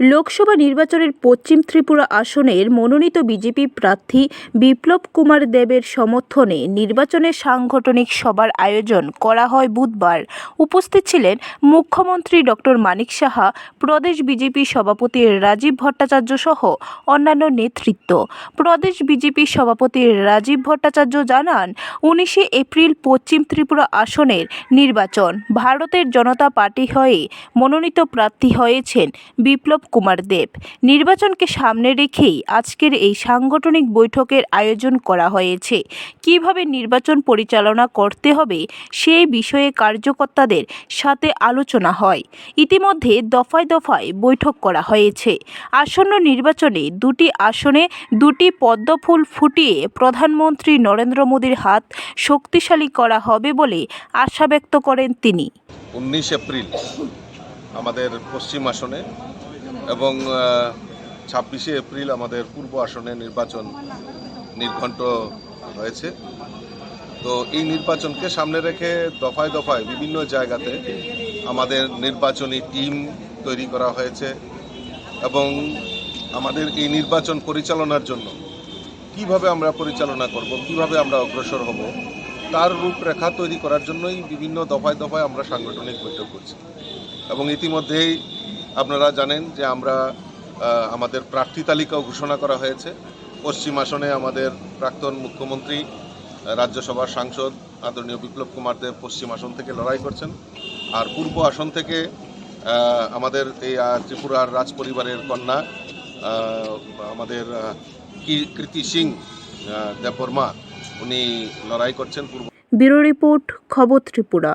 লোকসভা নির্বাচনের পশ্চিম ত্রিপুরা আসনের মনোনীত বিজেপি প্রার্থী বিপ্লব কুমার দেবের সমর্থনে নির্বাচনের সাংগঠনিক সভার আয়োজন করা হয় বুধবার। উপস্থিত ছিলেন মুখ্যমন্ত্রী ডক্টর মানিক সাহা, প্রদেশ বিজেপি সভাপতি রাজীব ভট্টাচার্য সহ অন্যান্য নেতৃত্ব। প্রদেশ বিজেপি সভাপতি রাজীব ভট্টাচার্য জানান, উনিশে এপ্রিল পশ্চিম ত্রিপুরা আসনের নির্বাচন ভারতের জনতা পার্টি হয়ে মনোনীত প্রার্থী হয়েছেন বিপ্লব কুমার দেব। নির্বাচনকে সামনে রেখেই আজকের এই সাংগঠনিক বৈঠকের আয়োজন করা হয়েছে। কীভাবে নির্বাচন পরিচালনা করতে হবে সেই বিষয়ে কার্যকর্তাদের সাথে আলোচনা হয়। ইতিমধ্যে দফায় দফায় বৈঠক করা হয়েছে। আসন্ন নির্বাচনে দুটি আসনে দুটি পদ্মফুল ফুটিয়ে প্রধানমন্ত্রী নরেন্দ্র মোদীর হাত শক্তিশালী করা হবে বলে আশা ব্যক্ত করেন তিনি। উনিশ এপ্রিল আমাদের পশ্চিম আসনে এবং ছাব্বিশে এপ্রিল আমাদের পূর্ব আসনে নির্বাচন নির্ঘণ্ট হয়েছে তো এই নির্বাচনকে সামনে রেখে দফায় দফায় বিভিন্ন জায়গাতে আমাদের নির্বাচনী টিম তৈরি করা হয়েছে এবং আমাদের এই নির্বাচন পরিচালনার জন্য কীভাবে আমরা পরিচালনা করব, কীভাবে আমরা অগ্রসর হব, তার রূপরেখা তৈরি করার জন্যই বিভিন্ন দফায় দফায় আমরা সাংগঠনিক বৈঠক করছি। এবং ইতিমধ্যেই আপনারা জানেন যে আমরা আমাদের প্রার্থী তালিকাও ঘোষণা করা হয়েছে। পশ্চিম আসনে আমাদের প্রাক্তন মুখ্যমন্ত্রী রাজ্যসভার সাংসদ আদরণীয় বিপ্লব কুমার দেব পশ্চিম আসন থেকে লড়াই করছেন। আর পূর্ব আসন থেকে আমাদের এই ত্রিপুরার রাজ পরিবারের কন্যা আমাদের কৃতি সিং দেববর্মা, উনি লড়াই করছেন পূর্ব ব্যুরো রিপোর্ট, খবর ত্রিপুরা।